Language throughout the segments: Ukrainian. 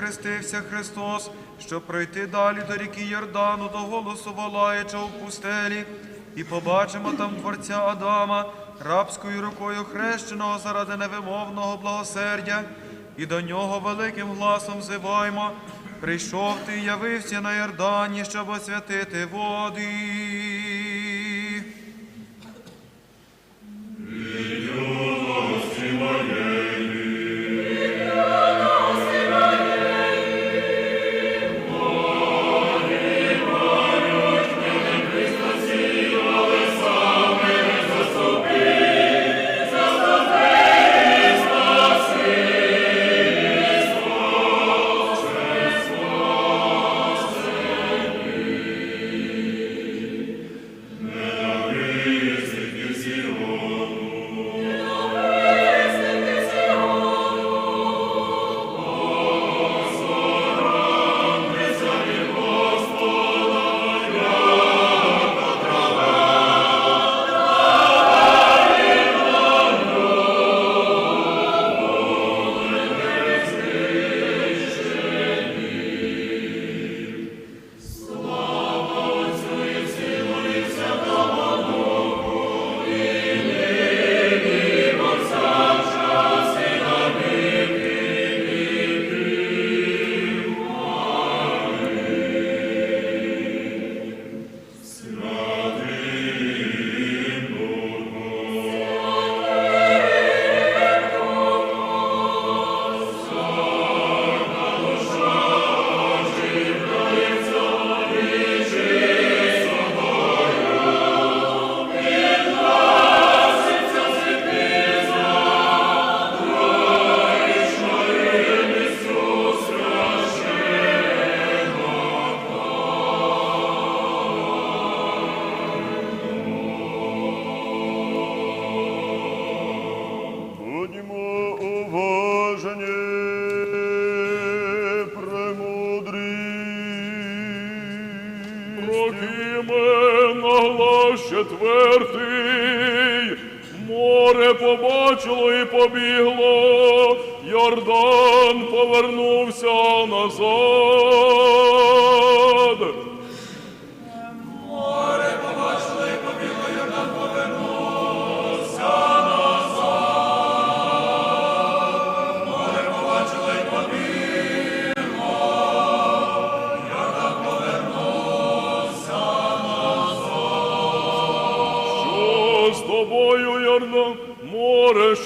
Хрестився Христос, щоб пройти далі до ріки Йордану, до голосу Валаяча у пустелі, і побачимо там Творця Адама, рабською рукою хрещеного заради невимовного благосердя, і до нього великим гласом зиваймо. Прийшов ти явився на Йордані, щоб освятити води. Повернувся назад.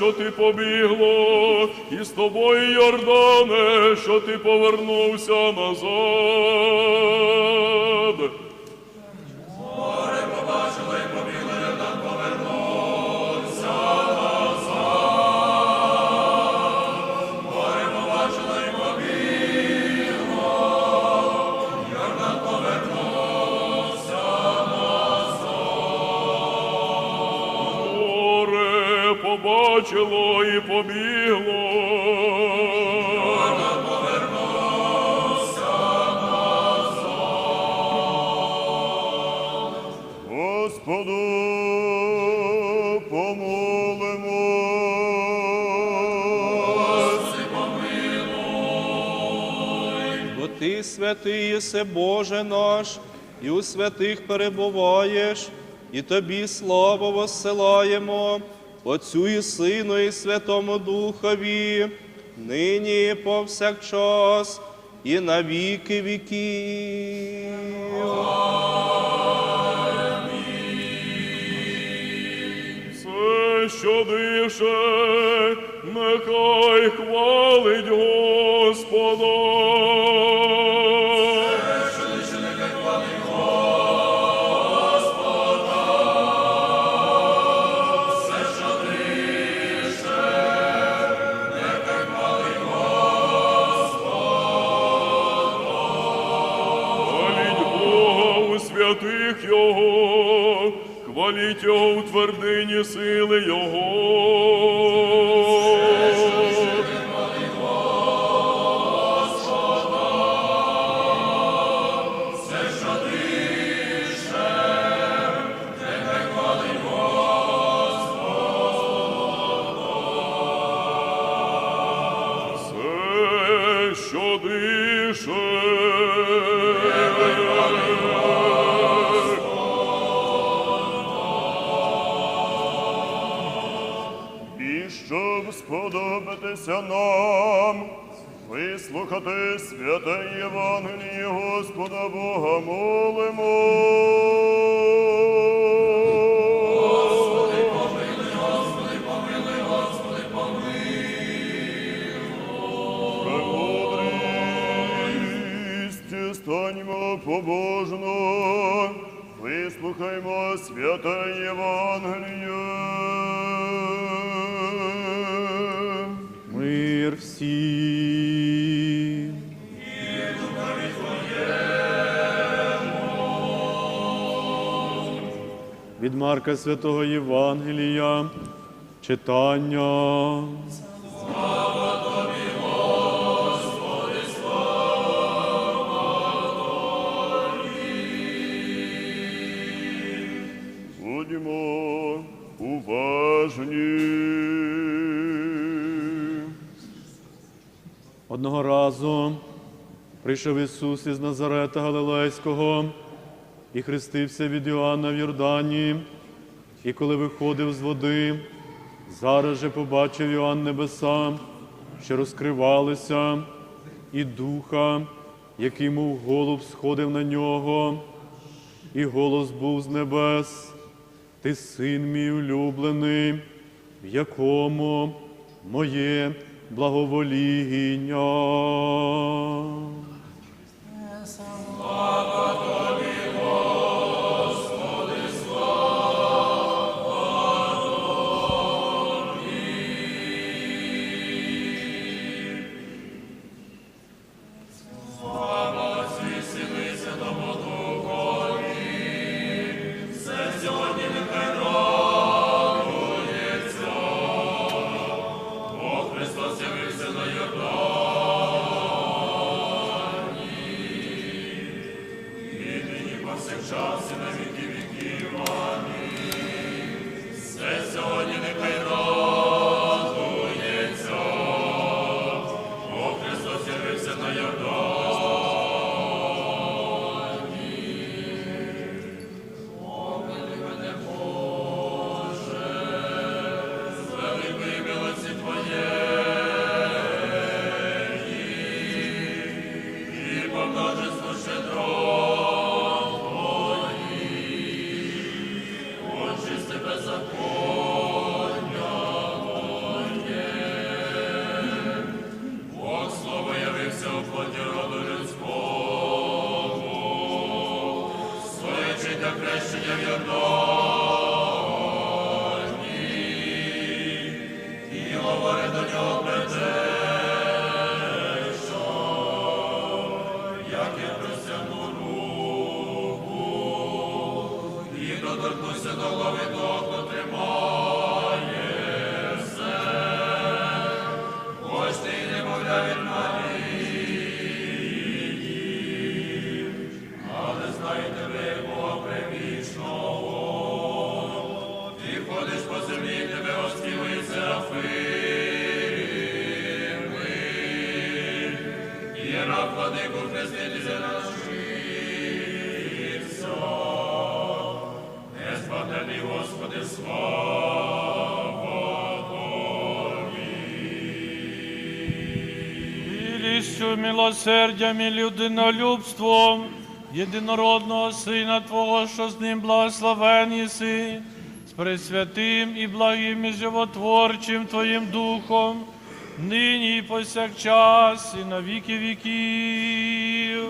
Що ти побігло, і з тобою, Йордане, що ти повернувся назад. Побачило і побігло. Господу помолимо. Бо ти святий єси Боже наш, і у святих перебуваєш, і тобі славу воссилаємо, Отцю і Сину, і Святому Духові, нині і повсякчас, і на віки віків. Все, що дише, нехай хвалить Господа. Сили Його. Що дише, сподобатися нам, вислухати святе Євангеліє Господа Бога молимо. Премудрість, станьмо побожно, вислухаймо святе Євангеліє. Всім. Від Марка Святого Євангелія читання. Будьмо уважні. Одного разу прийшов Ісус із Назарета Галилейського і хрестився від Іоанна в Йордані. І коли виходив з води, зараз же побачив Іоанн небеса, що розкривалися, і духа, який мов голуб сходив на нього, і голос був з небес. Ти син мій улюблений, в якому моє благовоління. торкнуся до голови до. Милістю, милосердям і людинолюбством єдинородного Сина Твого, що з ним благословен єси, з пресвятим і благим і животворчим Твоїм Духом, нині і повсякчас, і на віки віків.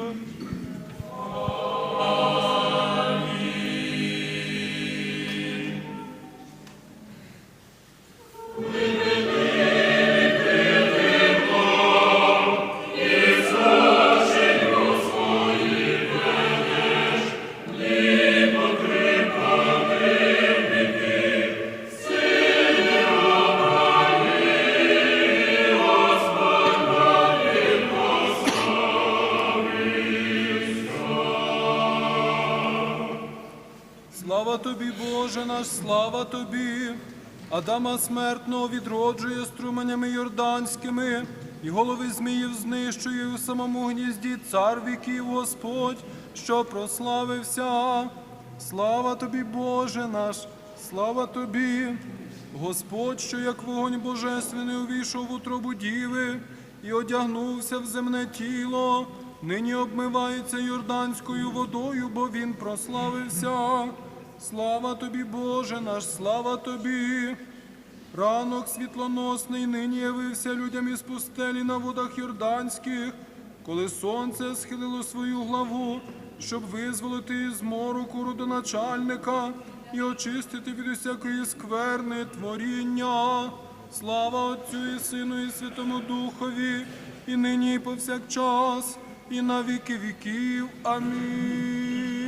Адама смертного відроджує струменями йорданськими, і голови зміїв знищує у самому гнізді цар віків Господь, що прославився. Слава тобі, Боже наш, слава тобі, Господь, що як вогонь божественний увійшов в утробу діви і одягнувся в земне тіло, нині обмивається йорданською водою, бо він прославився. Слава тобі, Боже наш, слава тобі. Ранок світлоносний нині явився людям із пустелі на водах Йорданських, коли сонце схилило свою главу, щоб визволити з мороку родоначальника і очистити від усякої скверни творіння. Слава Отцю і Сину, і Святому Духові, і нині, і повсякчас, і на віки віків. Амінь.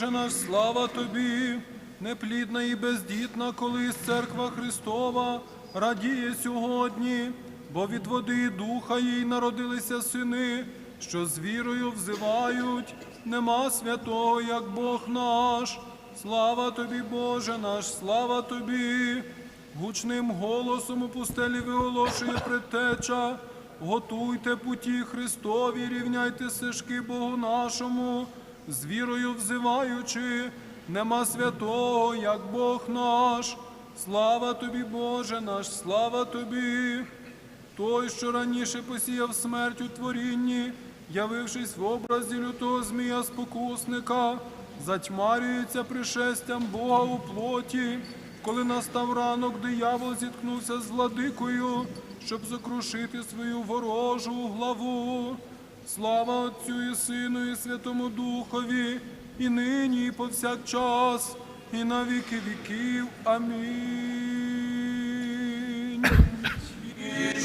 Боже наш, слава тобі, неплідна і бездітна, колись церква Христова радіє сьогодні, бо від води і духа їй народилися сини, що з вірою взивають, нема святого, як Бог наш. Слава тобі, Боже наш, слава тобі. Гучним голосом у пустелі виголошує предтеча. Готуйте путі Христові, рівняйте стежки Богу нашому, з вірою взиваючи, нема святого, як Бог наш. Слава тобі, Боже наш, слава тобі. Той, що раніше посіяв смерть у творінні, явившись в образі лютого змія спокусника, затьмарюється пришестям Бога у плоті, коли настав ранок, диявол зіткнувся з владикою, щоб закрушити свою ворожу главу. Слава Отцю і Сину, і Святому Духові, і нині, і повсякчас, і на віки віків. Амінь. І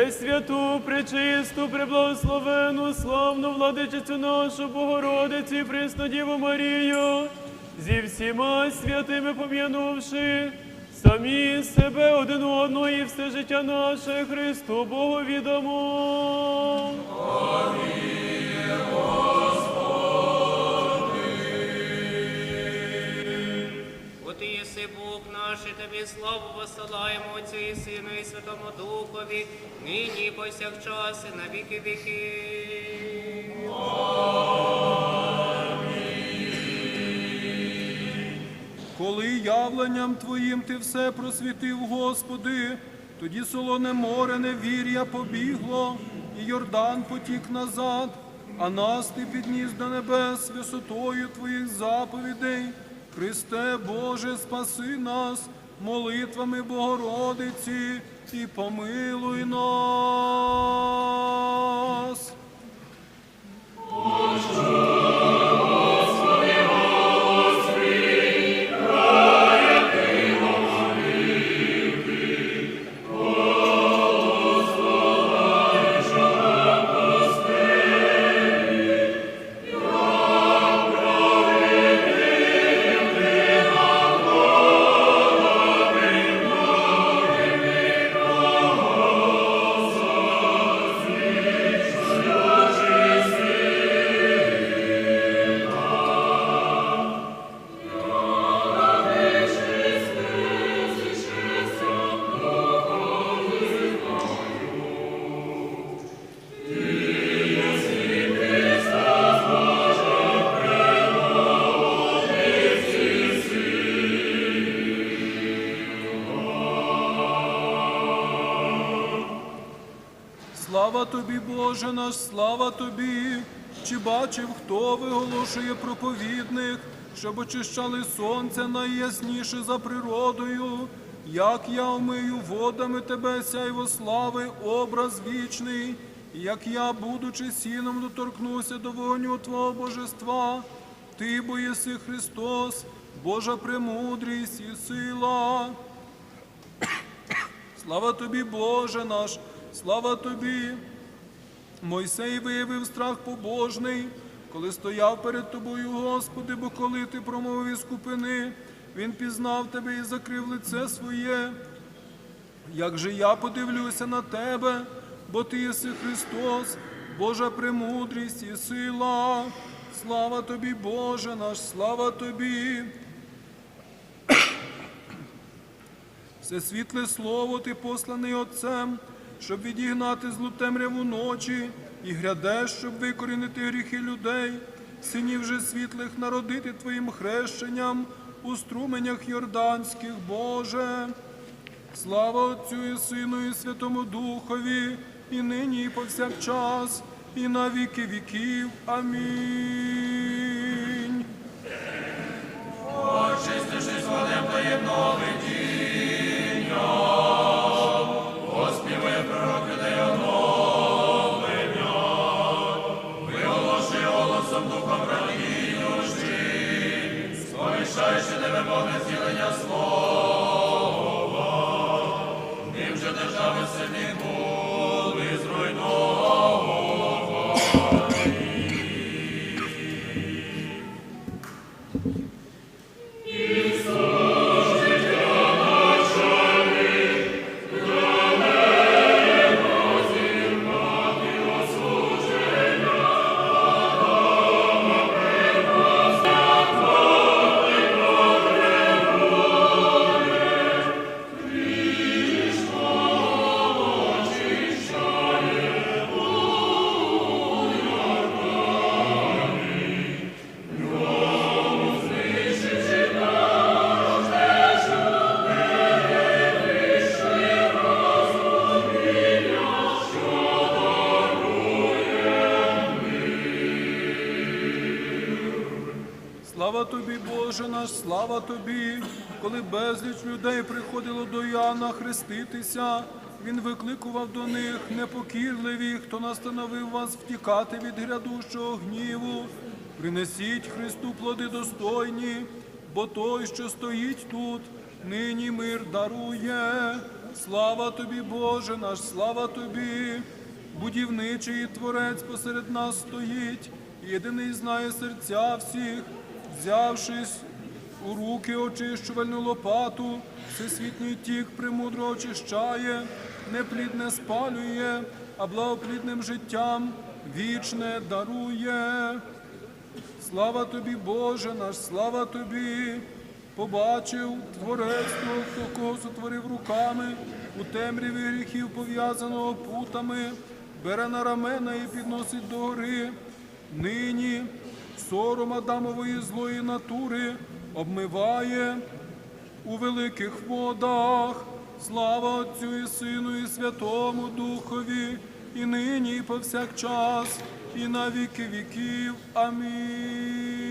Пресвяту, пречисту, преблагословену, славну владичицю нашу Богородицю, і пресну Діву Марію, зі всіма святими пом'янувши, самі себе один одного і все життя наше Христу Богу відомо. Бо Бог наш, і тобі славу посилаємо Отцю і Сину, і Святому Духові, нині і повсякчас, і на віки віки. Коли явленням Твоїм Ти все просвітив, Господи, тоді солоне море невір'я побігло, і Йордан потік назад, а нас ти підніс до небес висотою твоїх заповідей. Христе Боже, спаси нас молитвами Богородиці і помилуй нас. Слава тобі, Боже наш, слава тобі. Чи бачив, хто виголошує проповідник, щоб очищали сонце найясніше за природою, як я омию водами тебе, сяйво слави, образ вічний, як я, будучи сіном, доторкнуся до вогню Твого божества, ти бо єси Христос, Божа премудрість і сила. Слава тобі, Боже наш, слава тобі. Мойсей виявив страх побожний, коли стояв перед тобою, Господи, бо коли ти промовив із купини, він пізнав тебе і закрив лице своє. Як же я подивлюся на тебе, бо ти єси Христос, Божа премудрість і сила. Слава тобі, Боже наш, слава тобі. Все світле слово ти посланий Отцем, щоб відігнати злу темряву ночі, і грядеш, щоб викорінити гріхи людей, синів же світлих народити Твоїм хрещенням у струменях Йорданських, Боже. Слава Отцю і Сину, і Святому Духові, і нині, і повсякчас, і на віки віків. Амінь. Боже наш, слава тобі. Коли безліч людей приходило до Іоанна хреститися, він викликував до них непокірливі, хто настановив вас втікати від грядущого гніву. Принесіть Христу плоди достойні, бо той, що стоїть тут, нині мир дарує. Слава тобі, Боже наш, слава тобі. Будівничий творець посеред нас стоїть, єдиний знає серця всіх, взявшись у руки очищувальну лопату, всесвітній тік премудро очищає, неплідне спалює, а благоплідним життям вічне дарує. Слава тобі, Боже наш, слава тобі. Побачив творець хто кого сотворив руками, у темряві гріхів пов'язаного путами, бере на рамена і підносить до гори. Нині сором Адамової злої натури обмиває у великих водах. Слава Отцю і Сину, і Святому Духові, і нині, і повсякчас, і на віки віків. Амінь.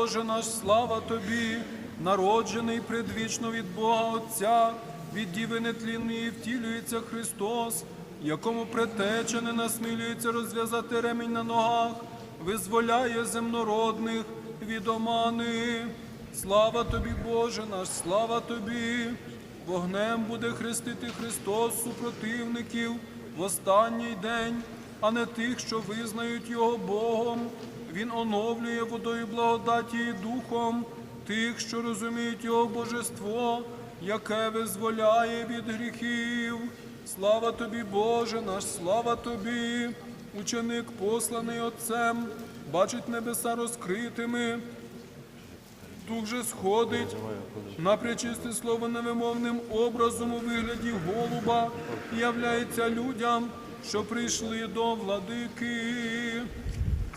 Боже наш, слава тобі, народжений предвічно від Бога Отця, від Діви нетлінної втілюється Христос, якому предтеча не насмілюється розв'язати ремінь на ногах, визволяє земнородних від омани. Слава тобі, Боже наш, слава тобі. Вогнем буде хрестити Христос супротивників в останній день, а не тих, що визнають Його Богом. Він оновлює водою благодаті і духом тих, що розуміють Його божество, яке визволяє від гріхів. Слава тобі, Боже наш, слава тобі, ученик, посланий Отцем, бачить небеса розкритими. Дух же сходить на пречисте слово невимовним образом у вигляді голуба і являється людям, що прийшли до владики.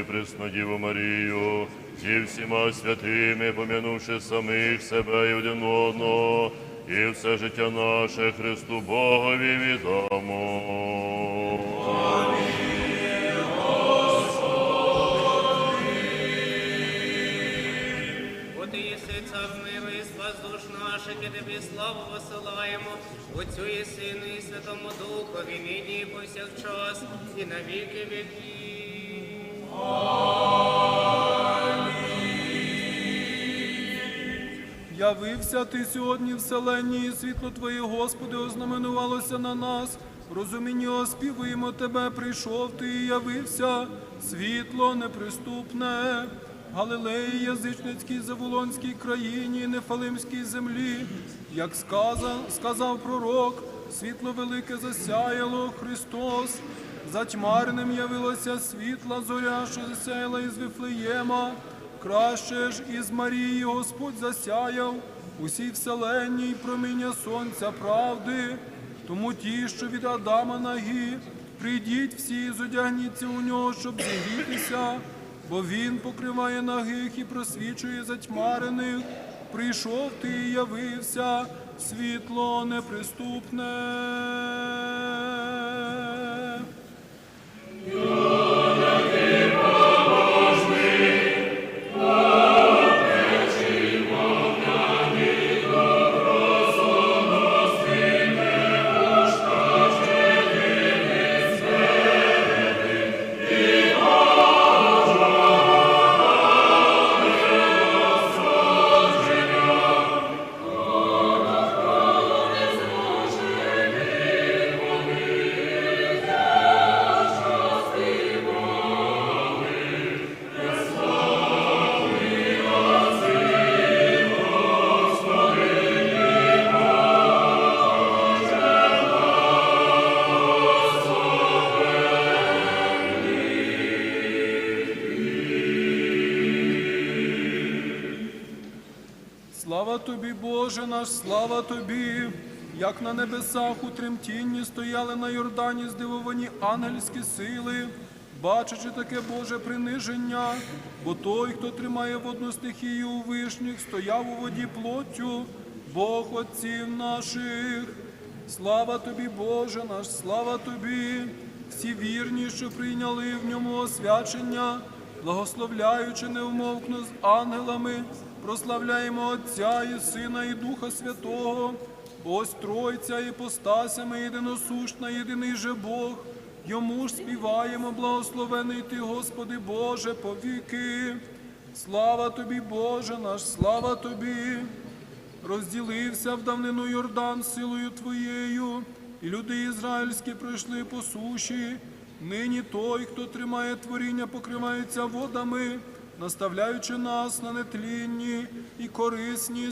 І Преснодіву Марію, і всіма святими, пом'янувши самих себе і один одного, і все життя наше Христу Богові віддамо. І тобі славу посилаємо, Отцю і Сину, і Святому Духові, нині і повсякчас, і на віки. Явився ти сьогодні в і світло Твоє, Господи, ознаменувалося на нас. В Розумінні оспівуємо Тебе, прийшов ти і явився, світло неприступне. Галилеї, язичницькій Заволонській країні, Нефалимській землі, як сказав, сказав пророк, світло велике засяяло Христос, затьмареним явилося світла зоря, що засяяла із Вифлеєма. Краще ж із Марії Господь засяяв усій вселенній проміння сонця правди. Тому ті, що від Адама нагі, прийдіть всі, зодягніться у нього, щоб зігрітися, бо він покриває нагих і просвічує затьмарених. Прийшов ти і явився, світло неприступне. Слава Боже наш, слава тобі, як на небесах у тремтінні стояли на Йордані здивовані ангельські сили, бачачи таке Боже приниження, бо той, хто тримає водну стихію у вишніх, стояв у воді плоттю, Бог отців наших. Слава тобі, Боже наш, слава тобі, всі вірні, що прийняли в ньому освячення, благословляючи невмовкно з ангелами, прославляємо Отця і Сина, і Духа Святого, ось Тройця і постасями єдиносущна, єдиний же Бог. Йому ж співаємо, благословений Ти, Господи Боже, повіки. Слава тобі, Боже наш, слава тобі розділився в давнину Йордан силою Твоєю, і люди ізраїльські пройшли по суші. Нині той, хто тримає творіння, покривається водами, наставляючи нас на нетлінні і корисні